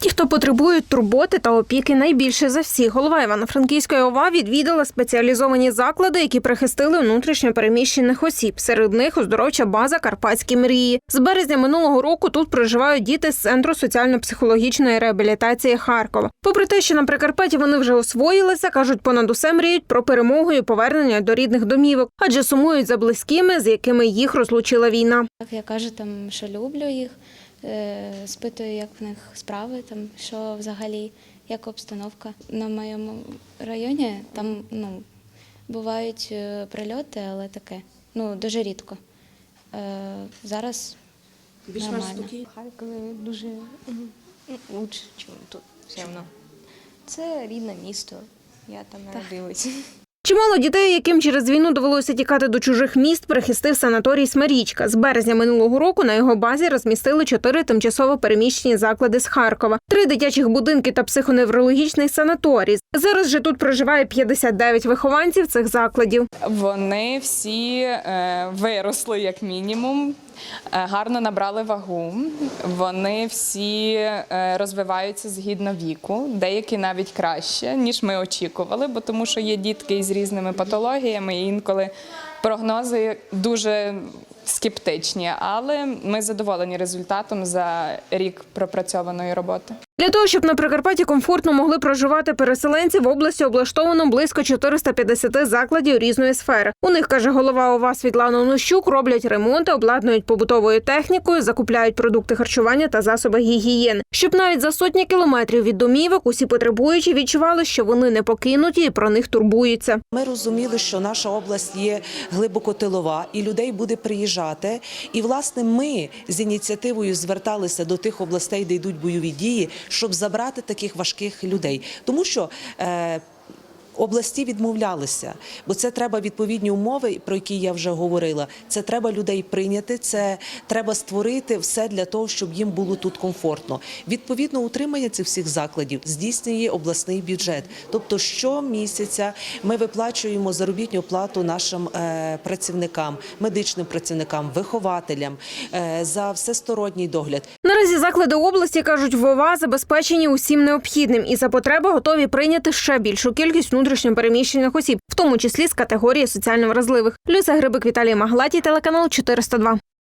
Ті, хто потребують турботи та опіки найбільше за всіх. Голова Івано-Франківської ОВА відвідала спеціалізовані заклади, які прихистили внутрішньо переміщених осіб. Серед них оздоровча база Карпатські мрії. З березня минулого року тут проживають діти з центру соціально-психологічної реабілітації Харкова. Попри те, що на Прикарпатті вони вже освоїлися, кажуть, понад усе мріють про перемогу і повернення до рідних домівок, адже сумують за близькими, з якими їх розлучила війна. Я кажу, там, що люблю їх, спитую, як в них справи, там, що взагалі, як обстановка. На моєму районі там ну, бувають е, прильоти, але таке. Ну, дуже рідко. Е, зараз нормально. Харкові дуже лучше, ніж тут. Все одно. Це рідне місто. Я там народилась. Чимало дітей, яким через війну довелося тікати до чужих міст, прихистив санаторій Смирічка. З березня минулого року на його базі розмістили чотири тимчасово переміщені заклади з Харкова, три дитячих будинки та психоневрологічний санаторій. Зараз же тут проживає 59 вихованців цих закладів. Вони всі е, виросли як мінімум, гарно набрали вагу. Вони всі е, розвиваються згідно віку, деякі навіть краще, ніж ми очікували, бо тому що є дітки із різними патологіями, і інколи прогнози дуже скептичні, але ми задоволені результатом за рік пропрацьованої роботи. Для того, щоб на Прикарпатті комфортно могли проживати переселенці, в області облаштовано близько 450 закладів різної сфери. У них каже голова ОВА Світлана Онощук, роблять ремонти, обладнують побутовою технікою, закупляють продукти харчування та засоби гігієни. Щоб навіть за сотні кілометрів від домівок усі потребуючі відчували, що вони не покинуті і про них турбуються. Ми розуміли, що наша область є глибоко тилова, і людей буде приїжджати. І власне ми з ініціативою зверталися до тих областей, де йдуть бойові дії, щоб забрати таких важких людей, тому що. Е, Області відмовлялися, бо це треба відповідні умови, про які я вже говорила. Це треба людей прийняти. Це треба створити все для того, щоб їм було тут комфортно. Відповідно, утримання цих всіх закладів здійснює обласний бюджет. Тобто, щомісяця ми виплачуємо заробітну плату нашим е, працівникам, медичним працівникам, вихователям е, за всесторонній догляд. Наразі заклади області кажуть, вова забезпечені усім необхідним і за потреби готові прийняти ще більшу кількість внутрішньо переміщених осіб, в тому числі з категорії соціально вразливих. Люся Грибик, Віталій Маглаті, телеканал 402.